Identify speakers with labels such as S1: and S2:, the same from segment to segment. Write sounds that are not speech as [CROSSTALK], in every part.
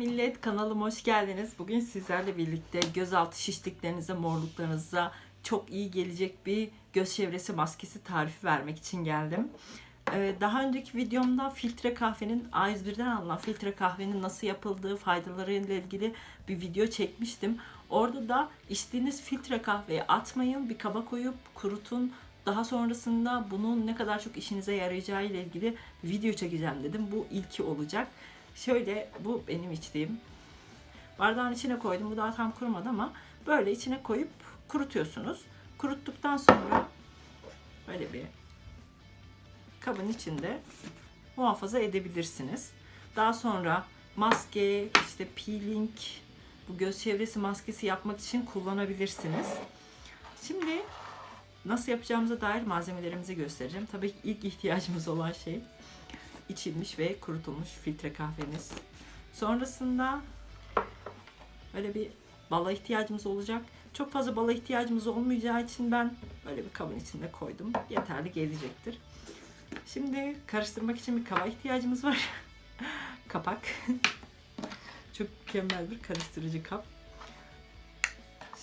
S1: millet kanalıma hoş geldiniz. Bugün sizlerle birlikte gözaltı şişliklerinize, morluklarınıza çok iyi gelecek bir göz çevresi maskesi tarifi vermek için geldim. Ee, daha önceki videomda filtre kahvenin A101'den alınan filtre kahvenin nasıl yapıldığı, faydalarıyla ilgili bir video çekmiştim. Orada da içtiğiniz filtre kahveyi atmayın, bir kaba koyup kurutun. Daha sonrasında bunun ne kadar çok işinize yarayacağı ile ilgili video çekeceğim dedim. Bu ilki olacak. Şöyle bu benim içtiğim. Bardağın içine koydum. Bu daha tam kurumadı ama böyle içine koyup kurutuyorsunuz. Kuruttuktan sonra böyle bir kabın içinde muhafaza edebilirsiniz. Daha sonra maske, işte peeling, bu göz çevresi maskesi yapmak için kullanabilirsiniz. Şimdi nasıl yapacağımıza dair malzemelerimizi göstereceğim. Tabii ilk ihtiyacımız olan şey içilmiş ve kurutulmuş filtre kahvemiz. Sonrasında böyle bir bala ihtiyacımız olacak. Çok fazla bala ihtiyacımız olmayacağı için ben böyle bir kabın içinde koydum. Yeterli gelecektir. Şimdi karıştırmak için bir kaba ihtiyacımız var. [LAUGHS] Kapak. [LAUGHS] Çok mükemmel bir karıştırıcı kap.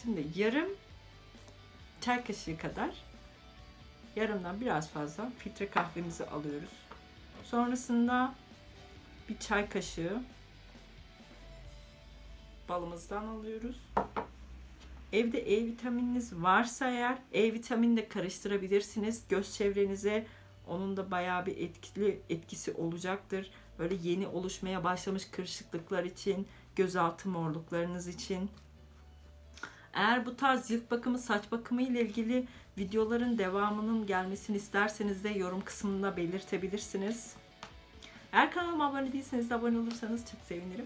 S1: Şimdi yarım çay kaşığı kadar yarımdan biraz fazla filtre kahvemizi alıyoruz. Sonrasında bir çay kaşığı balımızdan alıyoruz. Evde E vitamininiz varsa eğer E vitamini de karıştırabilirsiniz. Göz çevrenize onun da bayağı bir etkili etkisi olacaktır. Böyle yeni oluşmaya başlamış kırışıklıklar için, gözaltı morluklarınız için. Eğer bu tarz cilt bakımı, saç bakımı ile ilgili videoların devamının gelmesini isterseniz de yorum kısmında belirtebilirsiniz. Eğer kanalıma abone değilseniz de abone olursanız çok sevinirim.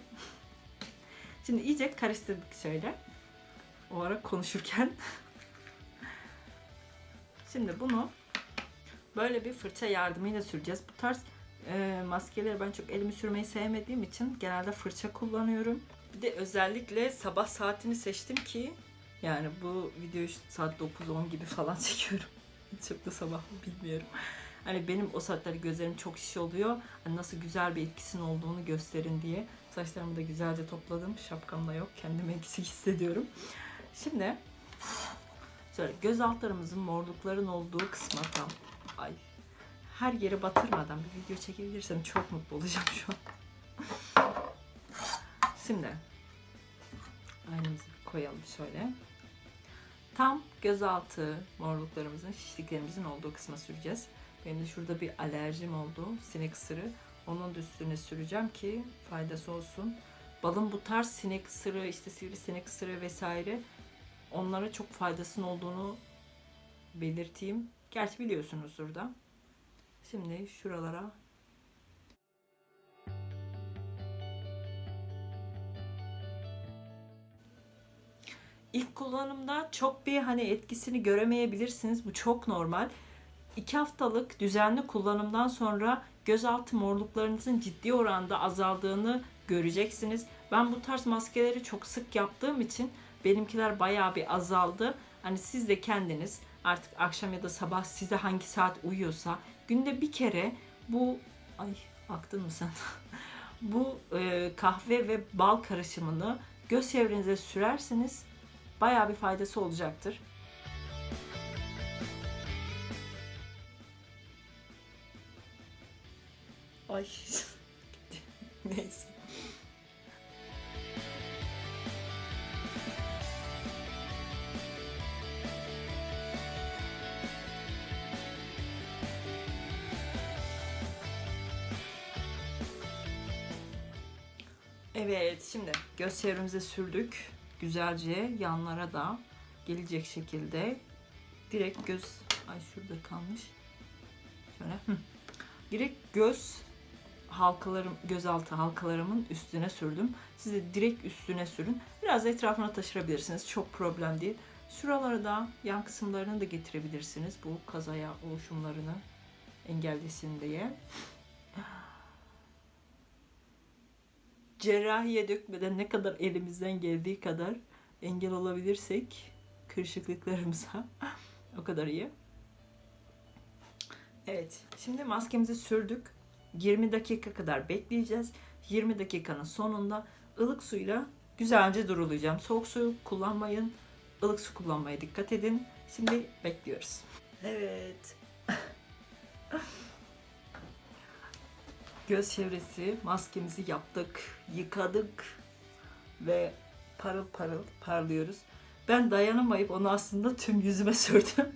S1: [LAUGHS] Şimdi iyice karıştırdık şöyle. O ara konuşurken. [LAUGHS] Şimdi bunu böyle bir fırça yardımıyla süreceğiz. Bu tarz e, maskeleri ben çok elimi sürmeyi sevmediğim için genelde fırça kullanıyorum. Bir de özellikle sabah saatini seçtim ki yani bu videoyu saat 9-10 gibi falan [LAUGHS] çekiyorum. da sabah bilmiyorum. Hani benim o saatler gözlerim çok şiş oluyor. Hani nasıl güzel bir etkisinin olduğunu gösterin diye. Saçlarımı da güzelce topladım. Şapkam da yok. Kendimi [LAUGHS] eksik hissediyorum. Şimdi şöyle göz altlarımızın morlukların olduğu kısma tam ay her yere batırmadan bir video çekebilirsem çok mutlu olacağım şu an. Şimdi aynamızı koyalım şöyle. Tam gözaltı morluklarımızın, şişliklerimizin olduğu kısma süreceğiz. Benim de şurada bir alerjim oldu. Sinek ısırı. Onun da üstüne süreceğim ki faydası olsun. Balın bu tarz sinek ısırı, işte sivrisinek ısırı vesaire onlara çok faydasının olduğunu belirteyim. Gerçi biliyorsunuzdur da. Şimdi şuralara İlk kullanımda çok bir hani etkisini göremeyebilirsiniz. Bu çok normal. 2 haftalık düzenli kullanımdan sonra gözaltı morluklarınızın ciddi oranda azaldığını göreceksiniz. Ben bu tarz maskeleri çok sık yaptığım için benimkiler bayağı bir azaldı. Hani siz de kendiniz artık akşam ya da sabah size hangi saat uyuyorsa günde bir kere bu ay aktın mı sen? [LAUGHS] bu e, kahve ve bal karışımını göz çevrenize sürerseniz bayağı bir faydası olacaktır. Ay [LAUGHS] neyse. Evet şimdi göz çevremize sürdük. Güzelce yanlara da gelecek şekilde direkt göz ay şurada kalmış. Şöyle. Direkt göz halkalarım, gözaltı halkalarımın üstüne sürdüm. Siz de direkt üstüne sürün. Biraz etrafına taşırabilirsiniz. Çok problem değil. Şuralara da yan kısımlarını da getirebilirsiniz. Bu kazaya oluşumlarını engellesin diye. Cerrahiye dökmeden ne kadar elimizden geldiği kadar engel olabilirsek kırışıklıklarımıza [LAUGHS] o kadar iyi. Evet, şimdi maskemizi sürdük. 20 dakika kadar bekleyeceğiz. 20 dakikanın sonunda ılık suyla güzelce durulayacağım. Soğuk su kullanmayın. ılık su kullanmaya dikkat edin. Şimdi bekliyoruz. Evet. [LAUGHS] Göz çevresi maskemizi yaptık, yıkadık ve parıl parıl parlıyoruz. Ben dayanamayıp onu aslında tüm yüzüme [LAUGHS] sürdüm.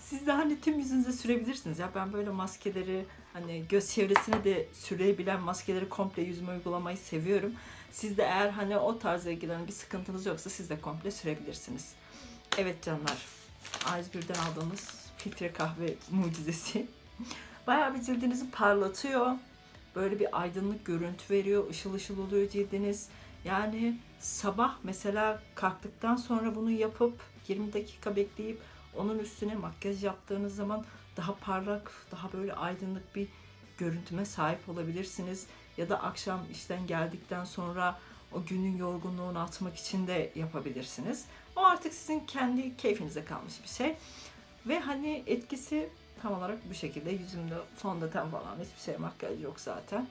S1: Siz de hani tüm yüzünüze sürebilirsiniz ya. Ben böyle maskeleri hani göz çevresine de sürebilen maskeleri komple yüzüme uygulamayı seviyorum. Siz de eğer hani o tarzla ilgilenen bir sıkıntınız yoksa siz de komple sürebilirsiniz. Evet canlar. A101'den aldığımız filtre kahve mucizesi. Bayağı bir cildinizi parlatıyor. Böyle bir aydınlık görüntü veriyor. Işıl ışıl oluyor cildiniz. Yani sabah mesela kalktıktan sonra bunu yapıp 20 dakika bekleyip onun üstüne makyaj yaptığınız zaman daha parlak, daha böyle aydınlık bir görüntüme sahip olabilirsiniz. Ya da akşam işten geldikten sonra o günün yorgunluğunu atmak için de yapabilirsiniz. O artık sizin kendi keyfinize kalmış bir şey. Ve hani etkisi tam olarak bu şekilde. Yüzümde fondöten falan hiçbir şey makyaj yok zaten.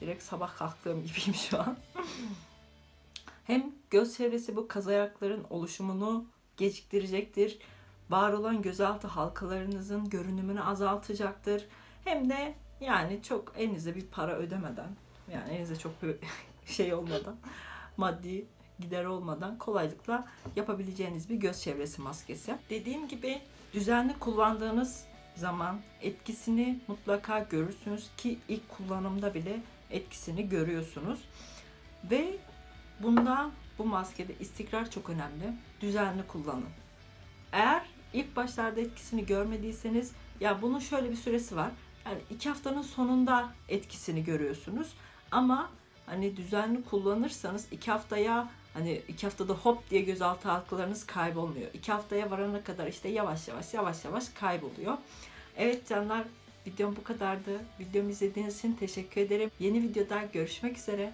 S1: Direkt sabah kalktığım gibiyim şu an. [LAUGHS] Hem göz çevresi bu kaz ayakların oluşumunu geciktirecektir. Var olan gözaltı halkalarınızın görünümünü azaltacaktır. Hem de yani çok elinize bir para ödemeden yani elinize çok bir [LAUGHS] şey olmadan maddi gider olmadan kolaylıkla yapabileceğiniz bir göz çevresi maskesi. Dediğim gibi düzenli kullandığınız zaman etkisini mutlaka görürsünüz ki ilk kullanımda bile etkisini görüyorsunuz. Ve bunda bu maskede istikrar çok önemli. Düzenli kullanın. Eğer ilk başlarda etkisini görmediyseniz ya bunun şöyle bir süresi var. Yani iki haftanın sonunda etkisini görüyorsunuz. Ama hani düzenli kullanırsanız iki haftaya hani iki haftada hop diye gözaltı halkalarınız kaybolmuyor. İki haftaya varana kadar işte yavaş yavaş yavaş yavaş kayboluyor. Evet canlar videom bu kadardı. Videomu izlediğiniz için teşekkür ederim. Yeni videoda görüşmek üzere.